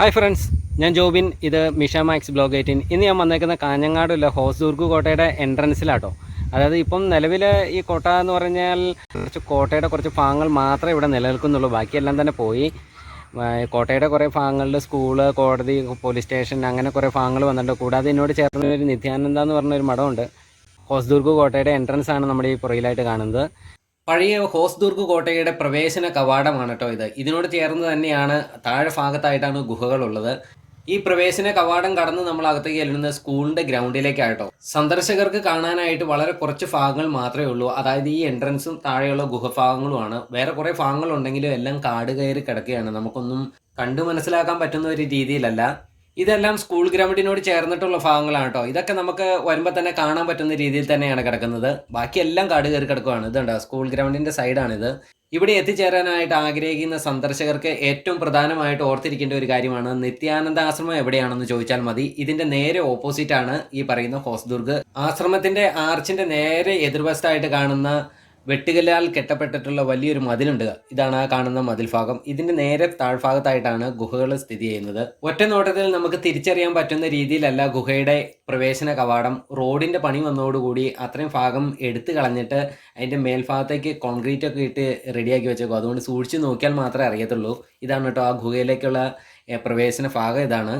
Hi friends ഞാൻ ജോബിൻ. ഇത് Misha max blog eighteen. ഇന്ന് ഞാൻ വന്നേക്കുന്ന കാഞ്ഞങ്ങാടുള്ള ഹോസ്ദുർഗ് കോട്ടയുടെ എൻട്രൻസിലാട്ടോ അതായത് ഇപ്പം നിലവിൽ ഈ കോട്ട എന്ന് പറഞ്ഞാൽ കുറച്ച് കോട്ടയുടെ കുറച്ച് ഭാഗങ്ങൾ മാത്രമേ ഇവിടെ നിലനിൽക്കുന്നുള്ളൂ. ബാക്കിയെല്ലാം തന്നെ പോയി. കോട്ടയുടെ കുറേ ഭാഗങ്ങളിൽ സ്കൂൾ കോടതി പോലീസ് സ്റ്റേഷൻ അങ്ങനെ കുറേ ഭാഗങ്ങൾ വന്നിട്ടുണ്ട്. കൂടാതെ എന്നോട് ചേർന്ന ഒരു നിത്യാനന്ദ എന്ന് പറഞ്ഞൊരു മഠമുണ്ട്. ഹോസ്ദുർഗ് കോട്ടയുടെ എൻട്രൻസ് ആണ് നമ്മുടെ ഈ പുറകിലായിട്ട് കാണുന്നത്. പഴയ ഹോസ്ദുർഗ് കോട്ടയുടെ പ്രവേശന കവാടമാണ് കേട്ടോ ഇത്. ഇതിനോട് ചേർന്ന് തന്നെയാണ് താഴെ ഭാഗത്തായിട്ടാണ് ഗുഹകളുള്ളത്. ഈ പ്രവേശന കവാടം കടന്ന് നമ്മൾ അകത്തേക്ക് ചെല്ലുന്നത് സ്കൂളിന്റെ ഗ്രൗണ്ടിലേക്കായിട്ടോ. സന്ദർശകർക്ക് കാണാനായിട്ട് വളരെ കുറച്ച് ഭാഗങ്ങൾ മാത്രമേ ഉള്ളൂ. അതായത് ഈ എൻട്രൻസും താഴെയുള്ള ഗുഹഭാഗങ്ങളുമാണ്. വേറെ കുറേ ഭാഗങ്ങൾ ഉണ്ടെങ്കിലും എല്ലാം കാട് കയറി കിടക്കുകയാണ്. നമുക്കൊന്നും കണ്ടു മനസ്സിലാക്കാൻ പറ്റുന്ന ഒരു രീതിയിലല്ല. ഇതെല്ലാം സ്കൂൾ ഗ്രൗണ്ടിനോട് ചേർന്നിട്ടുള്ള ഭാഗങ്ങളാണ് കേട്ടോ ഇതൊക്കെ നമുക്ക് വരുമ്പോൾ തന്നെ കാണാൻ പറ്റുന്ന രീതിയിൽ തന്നെയാണ് കിടക്കുന്നത്. ബാക്കിയെല്ലാം കാട് കയറി കിടക്കുകയാണ് ഇതുണ്ടോ സ്കൂൾ ഗ്രൗണ്ടിന്റെ സൈഡാണിത് ഇവിടെ എത്തിച്ചേരാനായിട്ട് ആഗ്രഹിക്കുന്ന സന്ദർശകർക്ക് ഏറ്റവും പ്രധാനമായിട്ട് ഓർത്തിരിക്കേണ്ട ഒരു കാര്യമാണ് നിത്യാനന്ദ ആശ്രമം എവിടെയാണെന്ന് ചോദിച്ചാൽ മതി. ഇതിന്റെ നേരെ ഓപ്പോസിറ്റ് ആണ് ഈ പറയുന്ന ഹോസ്ദുർഗ്. ആശ്രമത്തിന്റെ ആർച്ചിന്റെ നേരെ എതിർവശത്തായിട്ട് കാണുന്ന വെട്ടുകല്ലാൽ കെട്ടപ്പെട്ടിട്ടുള്ള വലിയൊരു മതിലുണ്ട്. ഇതാണ് ആ കാണുന്ന മതിൽ ഭാഗം ഇതിന്റെ നേരെ താഴ്ഭാഗത്തായിട്ടാണ് ഗുഹകൾ സ്ഥിതി ചെയ്യുന്നത്. ഒറ്റ നോട്ടത്തിൽ നമുക്ക് തിരിച്ചറിയാൻ പറ്റുന്ന രീതിയിലല്ല ഗുഹയുടെ പ്രവേശന കവാടം. റോഡിന്റെ പണി വന്നതോടുകൂടി അത്രയും ഭാഗം എടുത്തു കളഞ്ഞിട്ട് അതിന്റെ മേൽഭാഗത്തേക്ക് കോൺക്രീറ്റ് ഒക്കെ ഇട്ട് റെഡിയാക്കി വെച്ചേക്കും. അതുകൊണ്ട് സൂക്ഷിച്ച് നോക്കിയാൽ മാത്രമേ അറിയത്തുള്ളൂ. ഇതാണ് കേട്ടോ ആ ഗുഹയിലേക്കുള്ള പ്രവേശന ഭാഗം ഇതാണ്.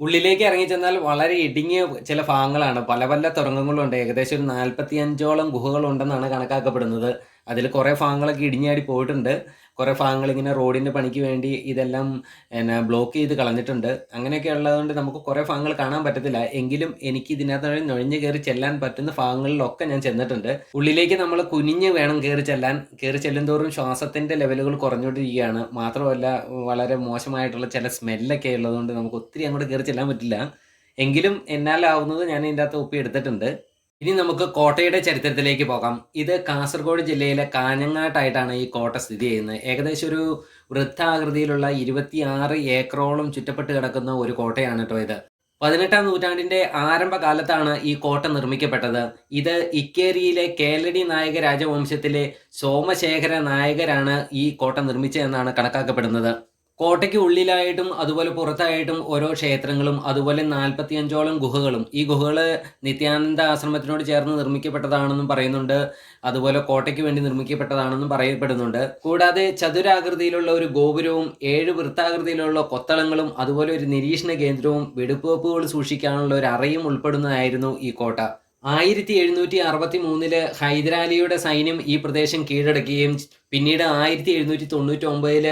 ഉള്ളിലേക്ക് ഇറങ്ങി ചെന്നാൽ വളരെ ഇടുങ്ങിയ ചില ഭാഗങ്ങളാണ്. പല പല തുരങ്കങ്ങളുണ്ട്. ഏകദേശം ഒരു നാൽപ്പത്തി അഞ്ചോളം ഗുഹകളുണ്ടെന്നാണ് കണക്കാക്കപ്പെടുന്നത്. അതിൽ കുറേ ഭാഗങ്ങളൊക്കെ ഇടിഞ്ഞാടി പോയിട്ടുണ്ട്. കുറേ ഭാഗങ്ങൾ ഇങ്ങനെ റോഡിന്റെ പണിക്ക് വേണ്ടി ഇതെല്ലാം എന്നാ ബ്ലോക്ക് ചെയ്ത് കളഞ്ഞിട്ടുണ്ട്. അങ്ങനെയൊക്കെ ഉള്ളതുകൊണ്ട് നമുക്ക് കുറേ ഭാഗങ്ങൾ കാണാൻ പറ്റത്തില്ല. എങ്കിലും എനിക്ക് ഇതിനകത്ത് നുഴഞ്ഞു കയറി ചെല്ലാൻ പറ്റുന്ന ഭാഗങ്ങളിലൊക്കെ ഞാൻ ചെന്നിട്ടുണ്ട്. ഉള്ളിലേക്ക് നമ്മൾ കുനിഞ്ഞ് വേണം കയറി ചെല്ലാൻ. കയറി ചെല്ലുന്തോറും ശ്വാസത്തിന്റെ ലെവലുകൾ കുറഞ്ഞുകൊണ്ടിരിക്കുകയാണ്. മാത്രമല്ല വളരെ മോശമായിട്ടുള്ള ചില സ്മെല്ലൊക്കെ ഉള്ളതുകൊണ്ട് നമുക്ക് ഒത്തിരി അങ്ങോട്ട് കയറി ചെല്ലാൻ പറ്റില്ല. എങ്കിലും എന്നാലാവുന്നത് ഞാൻ ഇതിന്റെ അകത്ത് ഒപ്പി എടുത്തിട്ടുണ്ട് ഇനി നമുക്ക് കോട്ടയുടെ ചരിത്രത്തിലേക്ക് പോകാം. ഇത് കാസർഗോഡ് ജില്ലയിലെ കാഞ്ഞങ്ങാട്ടായിട്ടാണ് ഈ കോട്ട സ്ഥിതി ചെയ്യുന്നത്. ഏകദേശം ഒരു വൃത്താകൃതിയിലുള്ള ഇരുപത്തിയാറ് ഏക്കറോളം ചുറ്റപ്പെട്ട് കിടക്കുന്ന ഒരു കോട്ടയാണ് കേട്ടോ ഇത്. പതിനെട്ടാം നൂറ്റാണ്ടിന്റെ ആരംഭകാലത്താണ് ഈ കോട്ട നിർമ്മിക്കപ്പെട്ടത്. ഇത് ഇക്കേരിയിലെ കേലടി നായക രാജവംശത്തിലെ സോമശേഖര നായകരാണ് ഈ കോട്ട നിർമ്മിച്ചതെന്നാണ് കണക്കാക്കപ്പെടുന്നത്. കോട്ടയ്ക്ക് ഉള്ളിലായിട്ടും അതുപോലെ പുറത്തായിട്ടും ഓരോ ക്ഷേത്രങ്ങളും അതുപോലെ നാൽപ്പത്തിയഞ്ചോളം ഗുഹകളും. ഈ ഗുഹകൾ നിത്യാനന്ദ ആശ്രമത്തിനോട് ചേർന്ന് നിർമ്മിക്കപ്പെട്ടതാണെന്നും പറയുന്നുണ്ട്. അതുപോലെ കോട്ടയ്ക്ക് വേണ്ടി നിർമ്മിക്കപ്പെട്ടതാണെന്നും പറയപ്പെടുന്നുണ്ട്. കൂടാതെ ചതുരാകൃതിയിലുള്ള ഒരു ഗോപുരവും ഏഴ് വൃത്താകൃതിയിലുള്ള കൊത്തളങ്ങളും അതുപോലെ ഒരു നിരീക്ഷണ കേന്ദ്രവും വെടിപ്പുവെപ്പുകൾ സൂക്ഷിക്കാനുള്ള ഒരു അറയും ഉൾപ്പെടുന്നതായിരുന്നു ഈ കോട്ട. ആയിരത്തി എഴുന്നൂറ്റി അറുപത്തി മൂന്നിൽ ഹൈദരാലിയുടെ സൈന്യം ഈ പ്രദേശം കീഴടക്കുകയും പിന്നീട് ആയിരത്തി എഴുന്നൂറ്റി തൊണ്ണൂറ്റി ഒമ്പതിൽ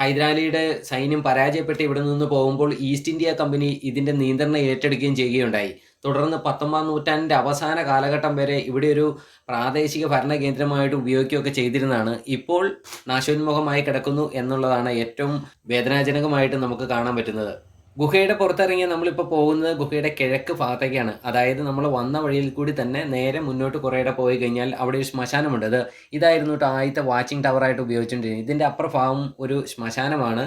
ഹൈദരാലിയുടെ സൈന്യം പരാജയപ്പെട്ട് ഇവിടെ നിന്ന് പോകുമ്പോൾ ഈസ്റ്റ് ഇന്ത്യ കമ്പനി ഇതിന്റെ നിയന്ത്രണം ഏറ്റെടുക്കുകയും ചെയ്യുകയുണ്ടായി. തുടർന്ന് പത്തൊമ്പതാം നൂറ്റാണ്ടിന്റെ അവസാന കാലഘട്ടം വരെ ഇവിടെ ഒരു പ്രാദേശിക ഭരണ കേന്ദ്രമായിട്ട് ഉപയോഗിക്കുകയൊക്കെ ചെയ്തിരുന്നതാണ്. ഇപ്പോൾ നാശോന്മുഖമായി കിടക്കുന്നു എന്നുള്ളതാണ് ഏറ്റവും വേദനാജനകമായിട്ട് നമുക്ക് കാണാൻ പറ്റുന്നത്. ഗുഹയുടെ പുറത്തിറങ്ങിയ നമ്മളിപ്പോൾ പോകുന്നത് ഗുഹയുടെ കിഴക്ക് ഭാഗത്തേക്കാണ്. അതായത് നമ്മൾ വന്ന വഴിയിൽ കൂടി തന്നെ നേരെ മുന്നോട്ട് കുറേയുടെ പോയി കഴിഞ്ഞാൽ അവിടെ ഒരു ശ്മശാനമുണ്ട്. അത് ഇതായിരുന്നു ആദ്യത്തെ വാച്ചിങ് ടവറായിട്ട് ഉപയോഗിച്ചുകൊണ്ടിരുന്നത് ഇതിന്റെ അപ്പുറ ഭാഗം ഒരു ശ്മശാനമാണ്.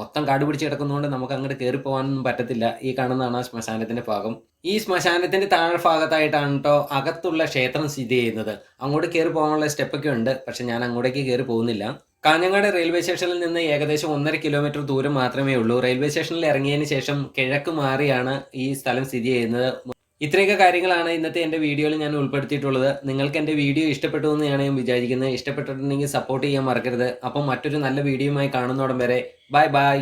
മൊത്തം കാട് പിടിച്ച് കിടക്കുന്നതുകൊണ്ട് നമുക്ക് അങ്ങോട്ട് കയറി പോകാനൊന്നും പറ്റത്തില്ല. ഈ കാണുന്നതാണ് ആ ശ്മശാനത്തിന്റെ ഭാഗം. ഈ ശ്മശാനത്തിന്റെ താഴെ ഭാഗത്തായിട്ടാണ് കേട്ടോ അകത്തുള്ള ക്ഷേത്രം സ്ഥിതി ചെയ്യുന്നത്. അങ്ങോട്ട് കയറി പോകാനുള്ള സ്റ്റെപ്പൊക്കെ ഉണ്ട്. പക്ഷെ ഞാൻ അങ്ങോട്ടേക്ക് കയറി പോകുന്നില്ല. കാഞ്ഞങ്ങാട് റെയിൽവേ സ്റ്റേഷനിൽ നിന്ന് ഏകദേശം ഒന്നര കിലോമീറ്റർ ദൂരം മാത്രമേ ഉള്ളൂ. റെയിൽവേ സ്റ്റേഷനിൽ ഇറങ്ങിയതിന് ശേഷം കിഴക്ക് മാറിയാണ് ഈ സ്ഥലം സ്ഥിതി ചെയ്യുന്നത്. ഇത്രയൊക്കെ കാര്യങ്ങളാണ് ഇന്നത്തെ എന്റെ വീഡിയോയിൽ ഞാൻ ഉൾപ്പെടുത്തിയിട്ടുള്ളത്. നിങ്ങൾക്ക് എന്റെ വീഡിയോ ഇഷ്ടപ്പെട്ടു എന്നാണ് ഞാൻ വിചാരിക്കുന്നത്. ഇഷ്ടപ്പെട്ടിട്ടുണ്ടെങ്കിൽ സപ്പോർട്ട് ചെയ്യാൻ മറക്കരുത്. അപ്പം മറ്റൊരു നല്ല വീഡിയോയുമായി കാണുന്നോടം വരെ ബൈ ബൈ.